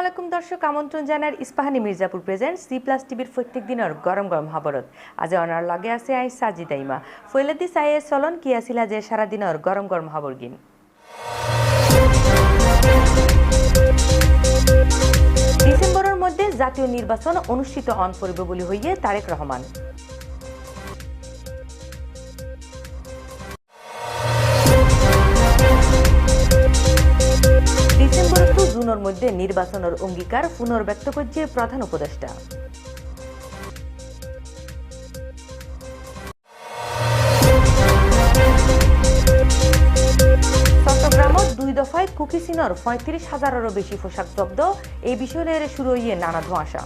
আলাইকুম দর্শক, আমন্ত্রণ জানার Ispahani Mirzapur present C plus টিভির প্রত্যেক দিনের গরম গরম খবরত আজ অনার লগে আছে আই সাজিদাইমা ফৈলাদি সাইয়ে চলন কি আছিল যে সারা দিনের গরম গরম খবর গিন। ডিসেম্বরের মধ্যে জাতীয় নির্বাচন অনুষ্ঠিত অন করিব বলে হইয়ে তারেক রহমান। মধ্যে নির্বাচনের অঙ্গীকার পুনর্ব্যক্ত করছে প্রধান উপদেষ্টা। চট্টগ্রামত দফায় কুকিসিনর পঁয়ত্রিশ হাজারেরও বেশি পোশাক জব্দ। এই বিষয়ে শুরু হইয়ে নানা ধোঁয়াশা।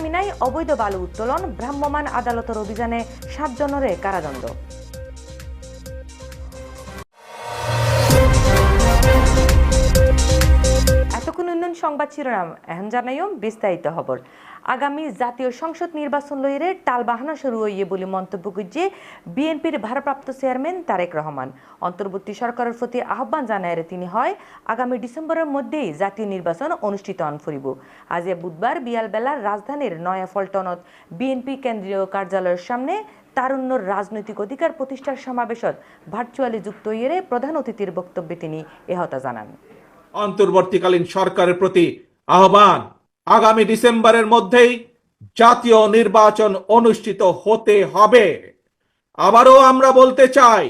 রাঙ্গুনিয়া অবৈধ বালু উত্তোলন ভ্রাম্যমান আদালতের অভিযানে সাতজনের কারাদণ্ড। এতক্ষণ উন্নয়ন সংবাদ শিরোনাম, এখন জানাইও বিস্তারিত খবর। আগামী জাতীয় সংসদ নির্বাচন লইরে টালবাহানা শুরু হইয়ে বলে মন্তব্য করছে বিএনপির ভারপ্রাপ্ত চেয়ারম্যান তারেক রহমান। অন্তর্বর্তী সরকারের প্রতি আহ্বান জানায় তিনি হয়, আগামী ডিসেম্বরের মধ্যেই জাতীয় নির্বাচন অনুষ্ঠিত হন ফুরিব। আজ বুধবার বিয়ালবেলার রাজধানীর নয়া ফলটনত বিএনপি কেন্দ্রীয় কার্যালয়ের সামনে তারুণ্যর রাজনৈতিক অধিকার প্রতিষ্ঠার সমাবেশত ভার্চুয়ালি যুক্ত হইয়ে প্রধান অতিথির বক্তব্যে তিনি এহতা জানান। অন্তর্বর্তীকালীন সরকারের প্রতি আহ্বান আগামী ডিসেম্বরের মধ্যেই জাতীয় নির্বাচন অনুষ্ঠিত হতে হবে। আবারও আমরা বলতে চাই,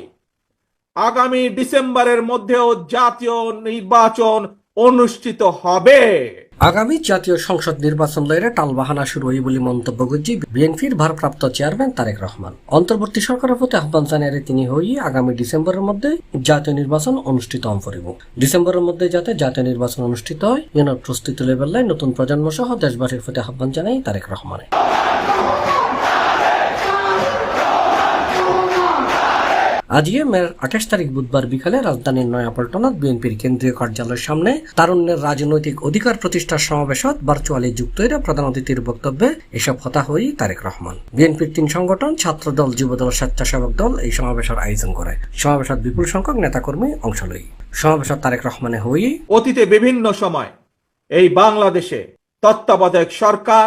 আগামী ডিসেম্বরের মধ্যেও জাতীয় নির্বাচন অনুষ্ঠিত হবে। আগামী জাতীয় সংসদ নির্বাচন লইরে টালবাহানা শুরু হই বলে মন্তব্য করছে বিএনপির ভারপ্রাপ্ত চেয়ারম্যান তারেক রহমান। অন্তর্বর্তী সরকারের প্রতি আহ্বান জানিয়ে তিনি হই আগামী ডিসেম্বরের মধ্যে জাতীয় নির্বাচন অনুষ্ঠিত করিব। ডিসেম্বরের মধ্যে যাতে জাতীয় নির্বাচন অনুষ্ঠিত হয় এর প্রস্তুতি লেভেল নতুন প্রজন্ম সহ দেশবাসীর প্রতি আহ্বান জানাই তারেক রহমানের। আজকে মের আঠাশ তারিখ বুধবার বিকালে রাজধানীর নয়াপল্টনত বিএনপির কেন্দ্রীয় কার্যালয়ের সামনে তারুণ্যের রাজনৈতিক অধিকার প্রতিষ্ঠার সমাবেশত ভার্চুয়ালি যুক্ত হয়ে প্রধান অতিথির বক্তব্যে এসব কথা হই তারেক রহমান। বিএনপির তিন সংগঠন ছাত্র দল যুব দল স্বেচ্ছাসেবক দল এই সমাবেশের আয়োজন করে। সমাবেশত বিপুল সংখ্যক নেতাকর্মী অংশ লই। সমাবেশত তারেক রহমানে হই অতীতে বিভিন্ন সময় এই বাংলাদেশে তত্ত্বাবধায়ক সরকার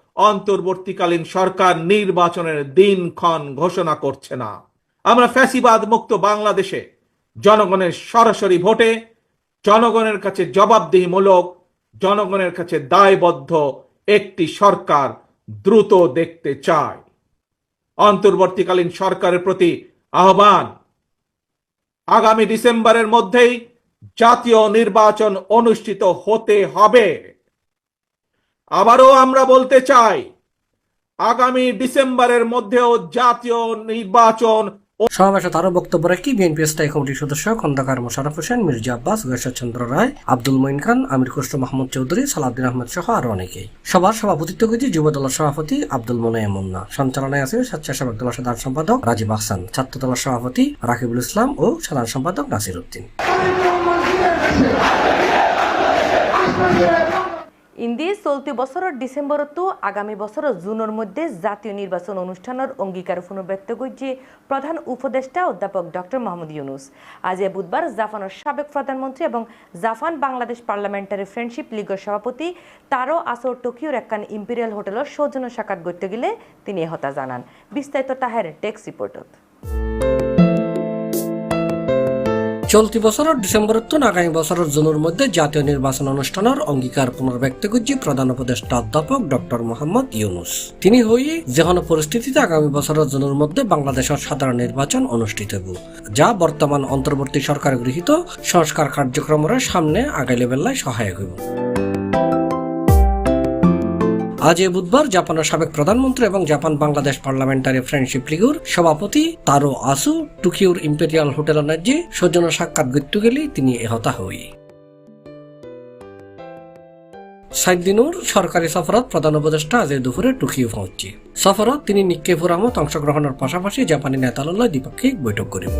অন্তর্বর্তীকালীন সরকার নির্বাচনের দিনক্ষণ ঘোষণা করছে না। আমরা ফ্যাসিবাদ মুক্ত বাংলাদেশে জনগণের সরাসরি ভোটে, জনগণের কাছে জবাবদিহিমূলক, জনগণের কাছে দায়বদ্ধ একটি সরকার দ্রুত দেখতে চায়। অন্তর্বর্তীকালীন সরকারের প্রতি আহ্বান। আগামী ডিসেম্বরের মধ্যেই জাতীয় নির্বাচন অনুষ্ঠিত হতে হবে। আবারও আমরা বলতে চাই আগামী ডিসেম্বরের মধ্যেও জাতীয় নির্বাচন সমাবেশত আরও বক্তব্য রাখি বিএনপি স্থায়ী কমিটির সদস্য খন্দকার মোশারফ হোসেন মির্জা আব্বাস চন্দ্র রায় আব্দুল মঈন খান আমির খুসরো মাহমুদ চৌধুরী সালাউদ্দিন আহমদ সহ আরও অনেকেই। সবার সভাপতিত্ব করেছে যুব দলের সভাপতি আব্দুল মোনায়েম মুন্না। সঞ্চালনায় আছে স্বেচ্ছাসেবক দলের সাধারণ সম্পাদক রাজীব আহসান ছাত্র দলের সভাপতি রাকিবুল ইসলাম ও সাধারণ সম্পাদক নাসির উদ্দিন। ইন্দি চলতি বছরের ডিসেম্বরতো আগামী বছর জুনের মধ্যে জাতীয় নির্বাচন অনুষ্ঠানের অঙ্গীকার পুনর্ব্যক্ত করছে প্রধান উপদেষ্টা অধ্যাপক ডক্টর মোহাম্মদ ইউনুস আজ এ বুধবার জাপানের সাবেক প্রধানমন্ত্রী এবং জাপান বাংলাদেশ পার্লামেন্টারি ফ্রেন্ডশিপ লীগের সভাপতি তারও আসর টোকিওর একখান ইম্পেরিয়াল হোটেলের সৌজন্য সাক্ষাৎ করতে গেলে তিনি এহতা জানান। বিস্তারিত তাহের টেক্স রিপোর্টত চলতি বছরের ডিসেম্বরের তো আগামী বছরের জুনের মধ্যে জাতীয় নির্বাচন অনুষ্ঠানের অঙ্গীকার পুনর্ব্যক্ত করছি প্রধান উপদেষ্টা অধ্যাপক ডক্টর মোহাম্মদ ইউনুস। তিনি হই যে কোনো পরিস্থিতিতে আগামী বছরের জুনের মধ্যে বাংলাদেশের সাধারণ নির্বাচন অনুষ্ঠিত হব যা বর্তমান অন্তর্বর্তী সরকার গৃহীত সংস্কার কার্যক্রমের সামনে আগাইলে বেলায় সহায়ক হইব। আজ এ বুধবার জাপানের সাবেক প্রধানমন্ত্রী এবং জাপান বাংলাদেশ পার্লামেন্টারি ফ্রেন্ডশিপ লিগুর সভাপতি তারো আসু টোকিওর ইম্পেরিয়াল হোটেল ন্যায্যে সৌজন্য সাক্ষাৎ গত্যু গেলেই তিনি এহতা হই সাত দিনুর সরকারি সফরত প্রধান উপদেষ্টা আজ দুপুরে টোকিও পৌঁছছে সফরত তিনি নিক্কে ফুরামত অংশগ্রহণের পাশাপাশি জাপানি নেতালয় দ্বিপাক্ষিক বৈঠক করিব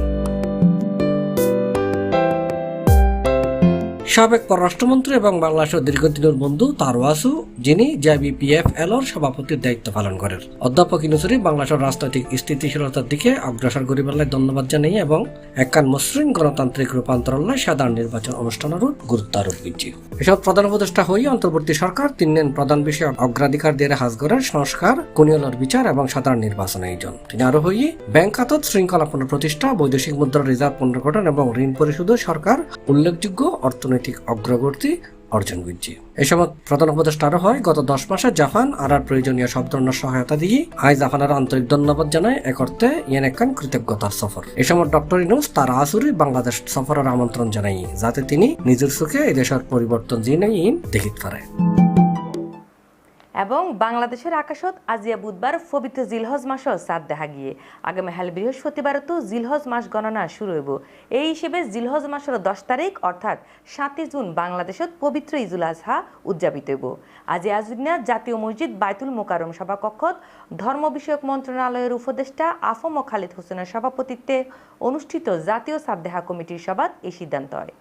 সাবেক পররাষ্ট্রমন্ত্রী এবং বাংলাদেশের দীর্ঘদিনের বন্ধু তারওয়াসু, যিনি জেবিপিএফ এলর সভাপতির দায়িত্ব পালন করেন। অধ্যাপক ইনুসুরি বাংলাদেশের রাজনৈতিক স্থিতিশীলতার দিকে অগ্রসর করিবার ধন্যবাদ জানাই এবং একখান মসৃণ গণতান্ত্রিক রূপান্তরণে সাধারণ নির্বাচন অনুষ্ঠানের গুরুত্ব আরোপ করছি। এসব প্রধান উপদেষ্টা হয়ে অন্তর্বর্তী সরকার তিনদিন প্রধান বিষয়ে অগ্রাধিকার দিয়ে হাজ করেন, সংস্কার কুনিয়লর বিচার এবং সাধারণ নির্বাচন আয়োজন। তিনি আরও হয়ে ব্যাংক খাতত শৃঙ্খলা পুনঃপ্রতিষ্ঠা, বৈদেশিক মুদ্রা রিজার্ভ পুনর্গঠন এবং ঋণ পরিশোধে সরকার উল্লেখযোগ্য অর্থনৈতিক অগ্রগতি অর্জন করছে। এই সময় প্রধান উপদেষ্টা আরও হয়, গত দশ মাসে জাপান আর আর প্রয়োজনীয় সব ধরনের সহায়তা দিয়ে আই জাপানের আন্তরিক ধন্যবাদ জানায়। এক অর্থে ইয়ান একখান কৃতজ্ঞতার সফর। এই সময় ডক্টর ইনুস তার আসুরি বাংলাদেশ সফরের আমন্ত্রণ জানাই যাতে তিনি নিজের সুখে এদেশের দেশের পরিবর্তন ইন দেখিত পারে। এবং বাংলাদেশের আকাশত আজিয়া বুধবার পবিত্র জিলহজ মাসও সাত দেখা গিয়ে। আগামী হাল বৃহস্পতিবার তো জিলহজ মাস গণনা শুরু হইব। এই হিসেবে জিলহজ মাসের দশ তারিখ অর্থাৎ সাতই জুন, বাংলাদেশত পবিত্র ইজুল আজহা উদযাপিত হইব। আজি আজুদিনা জাতীয় মসজিদ বাইতুল মোকারম সভা কক্ষত ধর্ম বিষয়ক মন্ত্রণালয়ের উপদেষ্টা আফম খালিদ হোসেনের সভাপতিত্বে অনুষ্ঠিত জাতীয় সাবদেহা কমিটির সভাত এই সিদ্ধান্ত হয়।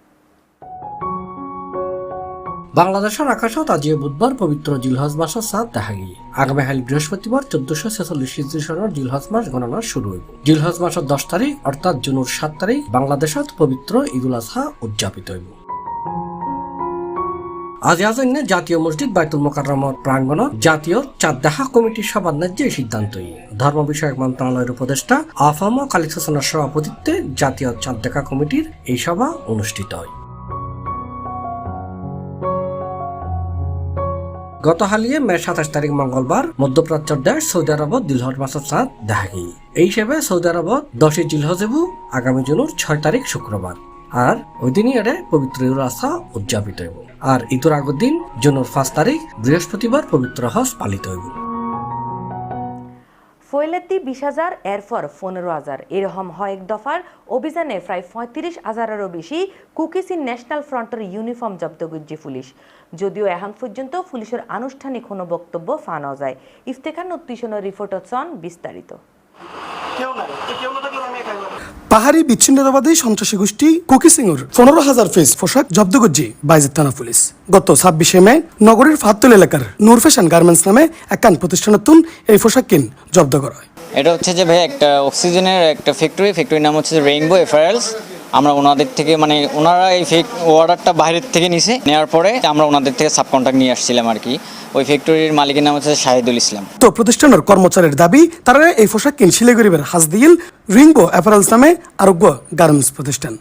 বাংলাদেশের আকাশত আজিও বুধবার পবিত্র জিলহজ মাসের সাত দেখা গিয়ে আগামী হাল বৃহস্পতিবার চোদ্দশো ছেচল্লিশ হিজরি সনের জিলহজ মাস গণনা শুরু হইব। জিলহজ মাসের দশ তারিখ অর্থাৎ জুনের সাত তারিখ বাংলাদেশত পবিত্র ঈদুল আজহা উদযাপিত হইব। আজ আজন্য জাতীয় মসজিদ বাইতুল মোকাররমর প্রাঙ্গণত জাতীয় চাঁদদাহা কমিটির সভার ন্যায্য সিদ্ধান্তই ধর্ম বিষয়ক মন্ত্রণালয়ের উপদেষ্টা আফাম হোসেনের সভাপতিত্বে জাতীয় চাঁদদাহা কমিটির এই সভা অনুষ্ঠিত হয়। গত হালিয়ে মে সাতাশ তারিখ মঙ্গলবার মধ্যপ্রাচ্যের দেশ সৌদি আরবত দিলহট মাসের সাত দেখা গিয়ে এই হিসেবে সৌদি আরবত দশই জিলহজেবু আগামী জুনুর ছয় তারিখ শুক্রবার। আর ওই দিনই এর পবিত্র ঈদুল আসা উদযাপিত হইব। আর ঈদুর আগের দিন জুনের পাঁচ তারিখ বৃহস্পতিবার পবিত্র হস পালিত হইব। ফয়লাতি বিশ হাজার এরপর পনেরো হাজার। এরকম হয়েক দফার অভিযানে প্রায় পঁয়ত্রিশ হাজারেরও বেশি কুকিসিন ন্যাশনাল ফ্রন্টের ইউনিফর্ম জব্দ করছে পুলিশ। যদিও এখন পর্যন্ত পুলিশের আনুষ্ঠানিক কোনো বক্তব্য ফানো যায়। ইফতেখান নতুন রিপোর্ট হচ্ছন বিস্তারিত। কেউ না পাহাড়ি বিচ্ছিন্নতাবাদী সন্ত্রাসী গোষ্ঠী কুকি কুকিসিংয়ের পনেরো হাজার ফেস পোশাক জব্দ করছে বাইজিদ থানা পুলিশ। গত ছাব্বিশে মে নগরের ফাতুল এলাকার নূর ফ্যাশন গার্মেন্টস নামে একখান প্রতিষ্ঠানতুন এই পোশাক কিন জব্দ করা হয়। এটা হচ্ছে যে ভাই একটা অক্সিজেনের একটা ফ্যাক্টরি ফ্যাক্টরির নাম হচ্ছে রেইনবো এফারেলস আমরা ওনাদের থেকে মানে ওনারা এই ফেক অর্ডারটা বাইরের থেকে নিছে নেওয়ার পরে আমরা ওনাদের থেকে সাব কন্ট্রাক্ট নিয়ে আসছিলাম আর কি। ওই ফ্যাক্টরির মালিকের নাম হচ্ছে শাহিদুল ইসলাম। তো প্রতিষ্ঠানের কর্মচারীর দাবি তারা এই পোশাক কিন শিলিগুড়ির হাজদিল রিংবো অ্যাপারেলস নামে আরোগ্য গার্মেন্টস প্রতিষ্ঠান।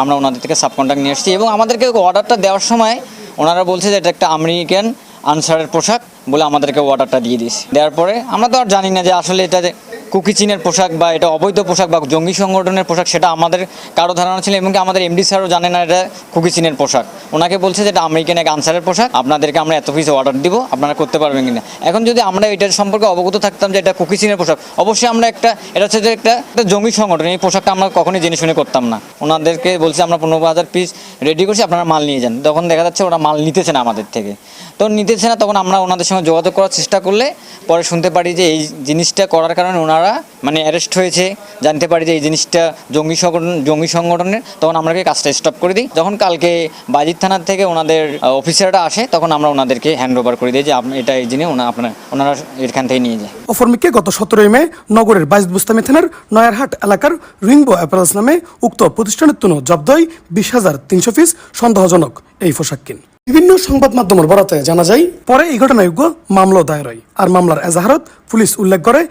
আমরা ওনাদের থেকে সাব কন্ট্রাক্ট নিয়ে আসছি এবং আমাদেরকে অর্ডারটা দেওয়ার সময় ওনারা বলছে যে এটা একটা আমেরিকান আনসারের পোশাক বলে আমাদেরকে অর্ডারটা দিয়ে দিস দেওয়ার পরে আমরা তো আর জানি না যে আসলে এটা যে কুকি চীনের পোশাক বা এটা অবৈধ পোশাক বা জঙ্গি সংগঠনের পোশাক, সেটা আমাদের কারও ধারণা ছিল এবং আমাদের এমডি স্যারও জানে না এটা কুকি চীনের পোশাক। ওনাকে বলছে যে এটা আমেরিকান এক আনসারের পোশাক, আপনাদেরকে আমরা এত পিস অর্ডার দিব, আপনারা করতে পারবেন কিনা। এখন যদি আমরা এটার সম্পর্কে অবগত থাকতাম যে এটা কুকি চীনের পোশাক, অবশ্যই আমরা একটা, এটা হচ্ছে যে একটা একটা জঙ্গি সংগঠন, এই পোশাকটা আমরা কখনোই জেনে শুনে করতাম না। ওনাদেরকে বলছে আমরা পনেরো হাজার পিস রেডি করছি, আপনারা মাল নিয়ে যান। তখন দেখা যাচ্ছে ওরা মাল নিতেছে না আমাদের থেকে। তো নিতেছে না, তখন আমরা ওনাদের সঙ্গে যোগাযোগ করার চেষ্টা করলে পরে শুনতে পারি যে এই জিনিসটা করার কারণে ওনারা মানে অ্যারেস্ট হয়েছে, জানতে পারি যে এই জিনিসটা জঙ্গি সংগঠন, জঙ্গি সংগঠনের, তখন আমরা কাজটা স্টপ করে দিই। যখন কালকে বাজির থানার থেকে ওনাদের অফিসাররা আসে, তখন আমরা ওনাদেরকে হ্যান্ড ওভার করে দিই যে এটা এই জিনিস আপনার, ওনারা এখান থেকে নিয়ে যায়। অপরমিককে গত সতেরোই মে নগরের বাইশ বুস্তামি থানার নয়ারহাট এলাকার রিংবো অ্যাপারেলস নামে উক্ত প্রতিষ্ঠানের তুনো জব্দ হয় বিশ হাজার তিনশো পিস, সন্দেহজনক এই পোশাক কিন। বিভিন্ন সংবাদ মাধ্যমের বরাতে জানা যায়, পরে এই ঘটনায় মামলা দায়ের হয়। আর মামলার এজাহারত পুলিশ উল্লেখ করে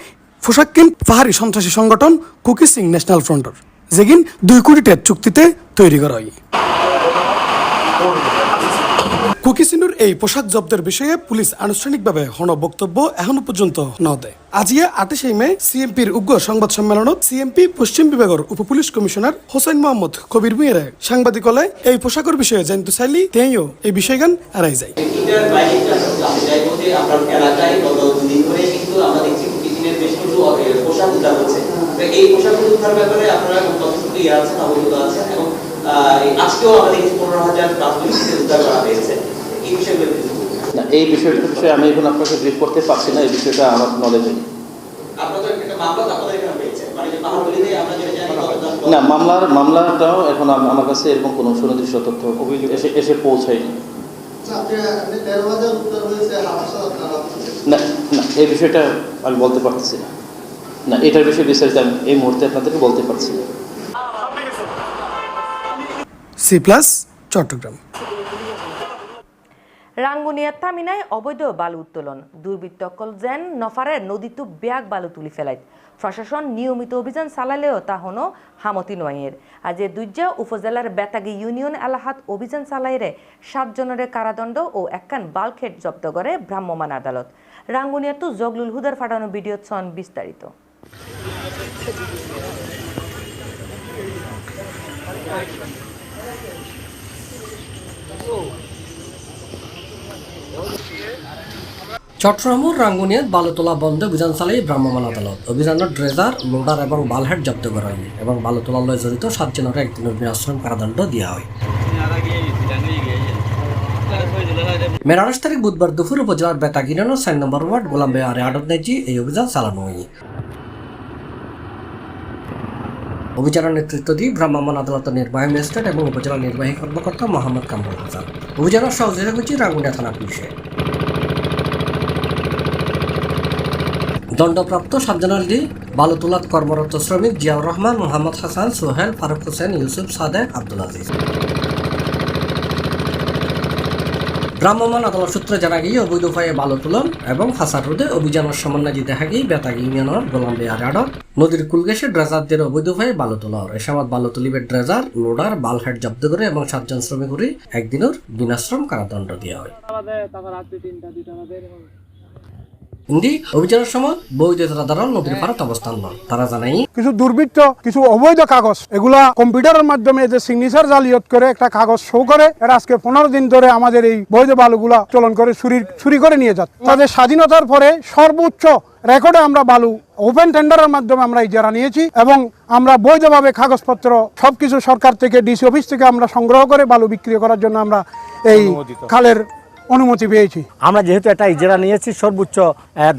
কিম পাহাড়ি সন্ত্রাসী সংগঠন কুকি সিং ন্যাশনাল ফ্রন্টের যেগিন দুই কোটি টের চুক্তিতে তৈরি করা হয়। কুকিসিনুর এই পোশাক জব্দের বিষয়ে পুলিশ আনুষ্ঠানিকভাবে হন বক্তব্য এখনও পর্যন্ত ন দেয় আজিয়া আটিশে মে সিএমপির উগ্র সংবাদ সম্মেলনত সিএমপি পশ্চিম বিভাগের উপপুলিশ কমিশনার হোসেন মোহাম্মদ কবির ভূঁয়ের সাংবাদিকলে এই পোশাকের বিষয়ে জানতে চাইলি তেও এই বিষয় গান এড়াই যায়। এই পোশাক উদ্ধার ব্যাপারে আপনারা কতটুকু আছে অবগত আছে আজকেও আমরা দেখেছি পনেরো হাজার প্রাথমিক উদ্ধার করা হয়েছে। এই বিষয়গুলো না এই বিষয়টার বিষয়ে আমি এখন আপনাকে ব্রিফ করতে পারছি না এই বিষয়টা আমার নলেজে নেই। আপনাদের একটা মামলা তো আপনাদের এখানে হয়েছে। মানে না মামলার মামলাটাও এখন আমার কাছে এরকম কোনো সুনির্দিষ্ট তথ্য এসে এসে পৌঁছায়নি। না না এই বিষয়টা আমি বলতে পারছি না। না এটার বিষয়ে বিস্তারিত আমি এই মুহূর্তে আপনাদেরকে বলতে পারছি না। সি প্লাস চট্টগ্রাম রাঙ্গুনিয়ার থামিনায় অবৈধ বালু উত্তোলন। দুর্বৃত্তকল যেন নফারের নদীতু ব্যাগ বালু তুলি ফেলায়। প্রশাসন নিয়মিত অভিযান চালালেও তা হনো হামতি নয়ের। আজ দুইজা উপজেলার বেতাগি ইউনিয়ন এলাহাত অভিযান চালাইরে সাতজনের কারাদণ্ড ও একখান বালখেট জব্দ করে ভ্রাম্যমাণ আদালত। রাঙ্গুনিয়াতু জগলুল হুদার ফাটানো ভিডিও ছন বিস্তারিত। চট্টগ্রামের রাঙ্গুনিয়াত বালু তোলা বন্ধে অভিযান চালাই ভ্রাম্যমাণ আদালত। অভিযানের ড্রেজার লোডার এবং বালহেড জব্দ করা হয় এবং বালু তোলার লয় জড়িত সাতজনের একদিনের বিনাশ্রম কারাদণ্ড দেওয়া হয়। আঠাশ তারিখ বুধবার দুপুর উপজেলার বেতাগিরানো সাইন নম্বর ওয়ার্ড গোলামবে আরে আটক নেজি এই অভিযান চালানো হয় অভিযানের নেতৃত্ব দিয়ে ভ্রাম্যমাণ আদালতের নির্বাহী ম্যাজিস্ট্রেট এবং উপজেলা নির্বাহী কর্মকর্তা মোহাম্মদ কামরুল হাসান। অভিযানের সহযোগিতা করছে রাঙ্গুনিয়া থানা পুলিশে। দণ্ডপ্রাপ্ত সাবজানাল ডি বালুতুলাত কর্মরত শ্রমিক জিয়াউর রহমান, মোহাম্মদ হাসান, সোহেল ফারুক হোসেন, ইউসুফ সাদেক, আব্দুল আজিজ। ভ্রাম্যমাণ আদালত সূত্রে জানা গিয়ে অবৈধ ভয়ে বালু তুলন এবং ফাঁসার রোধে অভিযানের সমন্বয় দেখা গিয়ে বেতাগ ইউনিয়নের গোলামবে আডর নদীর কুলগেশে ড্রেজারদের অবৈধ ভয়ে বালু তোলার এ সময় বালু তুলিবে ড্রেজার, লোডার বালহেড জব্দ করে এবং সাতজন শ্রমিকরি একদিনের বিনাশ্রম কারাদণ্ড দেওয়া হয়। ইন্দি অভিযানের সময় বৈধ দ্বারা নদীর পাড়াত অবস্থান নয় তারা জানাই কিছু দুর্বৃত্ত কিছু অবৈধ কাগজ এগুলা কম্পিউটারের মাধ্যমে যে সিগনেচার জালিয়াত করে একটা কাগজ শো করে এরা আজকে পনেরো দিন ধরে আমাদের এই বৈধ বালুগুলা চলন করে চুরি চুরি করে নিয়ে যাচ্ছে। তাদের স্বাধীনতার পরে সর্বোচ্চ রেকর্ডে আমরা বালু ওপেন টেন্ডারের মাধ্যমে আমরা ইজারা নিয়েছি এবং আমরা বৈধভাবে কাগজপত্র সবকিছু সরকার থেকে ডিসি অফিস থেকে আমরা সংগ্রহ করে বালু বিক্রি করার জন্য আমরা এই খালের অনুমতি পেয়েছি। আমরা যেহেতু এটা ইজারা নিয়েছি, সর্বোচ্চ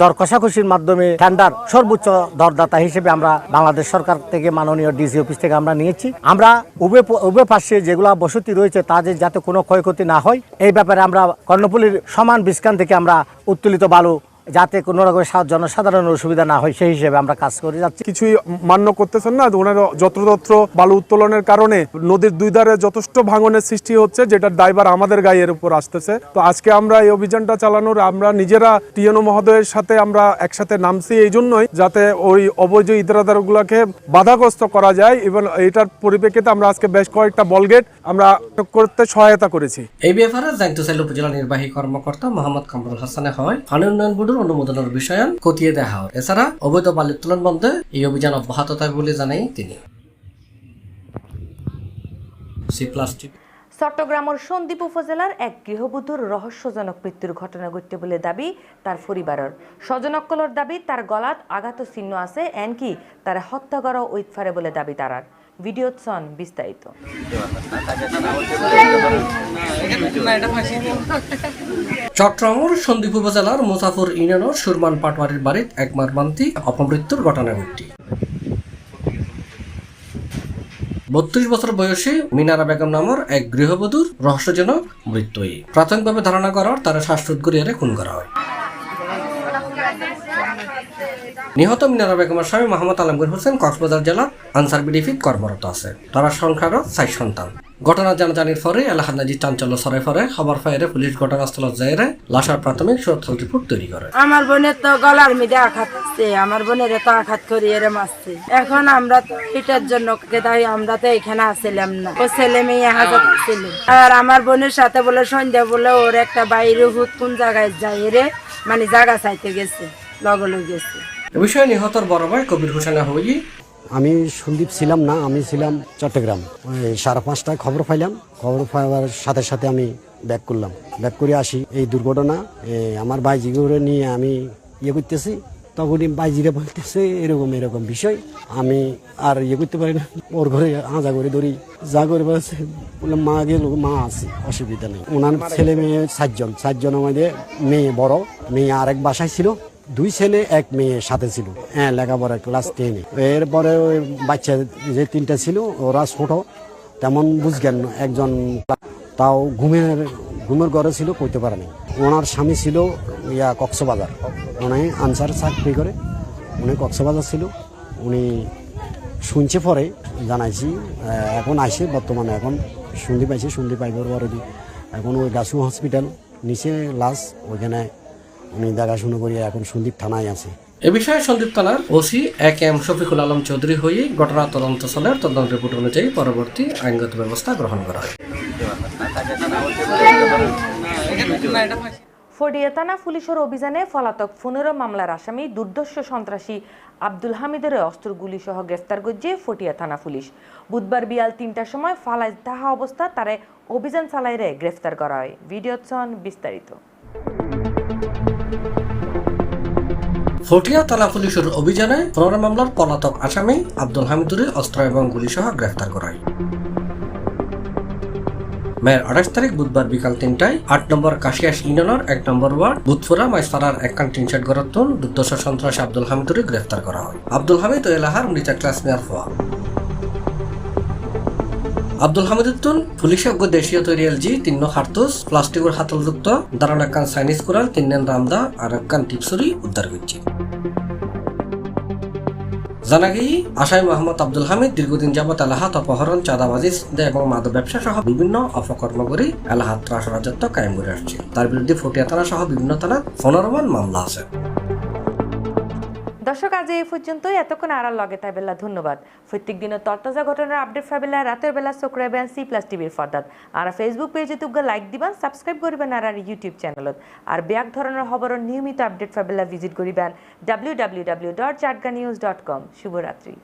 দর কষাকষির মাধ্যমে ঠান্ডার সর্বোচ্চ দরদাতা হিসেবে আমরা বাংলাদেশ সরকার থেকে মাননীয় ডিসি অফিস থেকে আমরা নিয়েছি। আমরা উভয় উভয় পাশে যেগুলো বসতি রয়েছে তাদের যাতে কোনো ক্ষয়ক্ষতি না হয়, এই ব্যাপারে আমরা কর্ণপল্লীর সমান বিস্কান থেকে আমরা উত্তোলিত বালু যাতে কোনো রকম জনসাধারণের অসুবিধা না হয় সেই হিসেবে আমরা কাজ করে যাচ্ছি। কিছুই মান্য করতেছেন না ওনারা যত্রতত্র বালু উত্তোলনের কারণে নদীর দুই ধারে যথেষ্ট ভাঙনের সৃষ্টি হচ্ছে যেটার দায়ভার আমাদের গায়ের উপর আসতেছে। তো আজকে আমরা এই অভিযানটা চালানোর আমরা নিজেরা টিএনও মহোদয়ের সাথে আমরা একসাথে নামছি এই জন্যই যাতে ওই অবৈধ ইতরাদারগুলোকে বাধাগ্রস্ত করা যায় এবং এটার পরিপ্রেক্ষিতে আমরা আজকে বেশ কয়েকটা বলগেট আমরা করতে সহায়তা করেছি। এই ব্যাপারে জানতে চাইলে উপজেলা নির্বাহী কর্মকর্তা মোহাম্মদ কামরুল হাসানে হয়। পানি উন্নয়ন বোর্ডের অনুমোদনের বিষয়ান খতিয়ে দেখা হয় এছাড়া অবৈধ বালি উত্তোলন বন্ধে এই অভিযান অব্যাহত থাকবে বলে জানাই তিনি। চট্টগ্রামের সন্দ্বীপ উপজেলার এক গৃহবধূর রহস্যজনক মৃত্যুর ঘটনা ঘটতে বলে দাবি তার পরিবারের স্বজনকলর দাবি তার গলাত আঘাত চিহ্ন আছে, এনকি তার হত্যা করা ঐতফারে বলে দাবি তারার ভিডিও সন বিস্তারিত। চট্টগ্রামের সন্দ্বীপ উপজেলার মুসাফর ইউনিয়নের সুরমান পাটওয়ারির বাড়িতে এক মর্মান্তিক অপমৃত্যুর ঘটনা ঘটে। বত্রিশ বছর বয়সী মিনারা বেগম নামের এক গৃহবধূর রহস্যজনক মৃত্যু প্রাথমিকভাবে ধারণা করার তারা শ্বাসরোধ করিয়ারে খুন করা হয়। নিহত মিনারা বেগমের স্বামী মোহাম্মদ আলমগীর হোসেন কক্সবাজার জেলার আনসার বিডিফিত কর্মরত আছে। তারা সংখ্যারও চাই সন্তান। ঘটনা জানাজানির পরে এলাহাদ নাজি চাঞ্চল্য সরাই পরে খবর পাইরে পুলিশ ঘটনাস্থল যাইরে লাশার প্রাথমিক সুরক্ষা রিপোর্ট তৈরি করে। আমার বোনের তো গলার মধ্যে আঘাত আমার বোনের তো আঘাত করি এরে মারছে। এখন আমরা তো এটার জন্য তাই আমরা তো এখানে আসছিলাম না। ও ছেলে মেয়ে হাজার ছিল। আর আমার বোনের সাথে বলে সন্ধ্যা বলে ওর একটা বাইরে হুত কোন জায়গায় যায় রে? মানে জায়গা চাইতে গেছে, লগে লগে গেছে। বিষয়ে নিহতর কবির হোসেন আমি সন্দীপ ছিলাম না, আমি ছিলাম চট্টগ্রাম। সাড়ে পাঁচটায় খবর পাইলাম। খবর পাওয়ার সাথে সাথে আমি ব্যাক করলাম। ব্যাক করে আসি, এই দুর্ঘটনা আমার ভাইজিগুলো নিয়ে আমি ইয়ে করতেছি, তখনই বাইজিরা বলতেছে এরকম এরকম বিষয়। আমি আর ইয়ে করতে পারি না। ওর ঘরে আজা করে ধরি। যা করে বলছে, বললাম, মা গেল, মা আছে, অসুবিধা নেই। ওনার ছেলে মেয়ে সাতজন সাতজন আমাদের মেয়ে বড়, মেয়ে আরেক বাসায় ছিল। দুই ছেলে, এক মেয়ে সাথে ছিল। হ্যাঁ লেখাপড়া ক্লাস টেনে এরপরে ওই বাচ্চা যে তিনটা ছিল, ওরা ছোট, তেমন বুঝজ্ঞান না। একজন তাও ঘুমের ঘুমের ঘরে ছিল, কইতে পারে নাই। ওনার স্বামী ছিল ইয়া কক্সবাজার। উনি আনসার চাকরি করে। উনি কক্সবাজার ছিল। উনি শুনছে পরে, জানাইছি এখন আসে বর্তমানে এখন শুনতে পাইছে, শুনতে পাইবার পরে এখন ওই গাছু হসপিটাল নিচে লাশ ওইখানে উনি দেখাশুনো করি এখন সন্দীপ থানায় আছে। এ বিষয়ে সন্দীপ থানার ওসি এক এম শফিকুল আলম চৌধুরী হয়ে ঘটনা তদন্ত চলের তদন্ত রিপোর্ট অনুযায়ী পরবর্তী আইনগত ব্যবস্থা গ্রহণ করা হয়। ফডিয়া থানা পুলিশের অভিযানে পলাতক পনেরো মামলার আসামি দুর্দর্শ সন্ত্রাসী আব্দুল হামিদের অস্ত্র গুলি সহ গ্রেফতার করছে ফটিয়া থানা পুলিশ। বুধবার বিয়াল তিনটার সময় ফালাই তাহা অবস্থা তারে অভিযান চালাইরে গ্রেফতার করা হয়। ভিডিওচন বিস্তারিত। ফটিয়া থানা পুলিশের অভিযানে পনেরো মামলার পলাতক আসামি আব্দুল হামিদুরের অস্ত্র এবং গুলি সহ গ্রেফতার করা হয় মেয়ের আঠাশ তারিখ বুধবার বিকাল তিনটায় আট নম্বর কাশিয়াস ইউনিয়নের এক নম্বর ওয়ার্ড বুথফুরা মাইস্তারার এক কান্টিন শেড গরতুন দুর্দশ সন্ত্রাসী আব্দুল হামিদুরে গ্রেফতার করা হয়। আব্দুল হামিদ ও এলাহার মৃত ক্লাস মেয়ার ফোয়া আব্দুল হামিদুদ্দুন পুলিশজ্ঞ দেশীয় তৈরি এলজি, তিন্ন হারতুস প্লাস্টিকের হাতলযুক্ত দাঁড়ান একখান চাইনিজ কুরাল, তিননেন রামদা, আর একখান টিপসুরি উদ্ধার করছে। জানা গিয়ে আসাই মোহাম্মদ আব্দুল হামিদ দীর্ঘদিন যাবৎ এলাহাত অপহরণ চাঁদাবাজি এবং মাদক ব্যবসা সহ বিভিন্ন অপকর্ম করে এলাহাত ত্রাস রাজত্ব কায়েম করে আসছে। তার বিরুদ্ধে ফটিয়া থানা সহ বিভিন্ন থানার পনেরোমান মামলা আছে। দর্শক, আজ এই পর্যন্তই। এতক্ষণ আড়াল লগে তাই বেলা ধন্যবাদ। প্রত্যেক দিনের তরতাজা ঘটনার আপডেট ফাইবেলা রাতের বেলা চক্রাইবেন সি প্লাস টিভির ফর্দাত আর ফেসবুক পেজে তুগা লাইক দিবেন সাবস্ক্রাইব করবেন আর আর ইউটিউব চ্যানেলত আর ব্যাক ধরনের খবরের নিয়মিত আপডেট ফাইবেলা ভিজিট করিবেন। W W W dot Chatga news dot com শুভরাত্রি।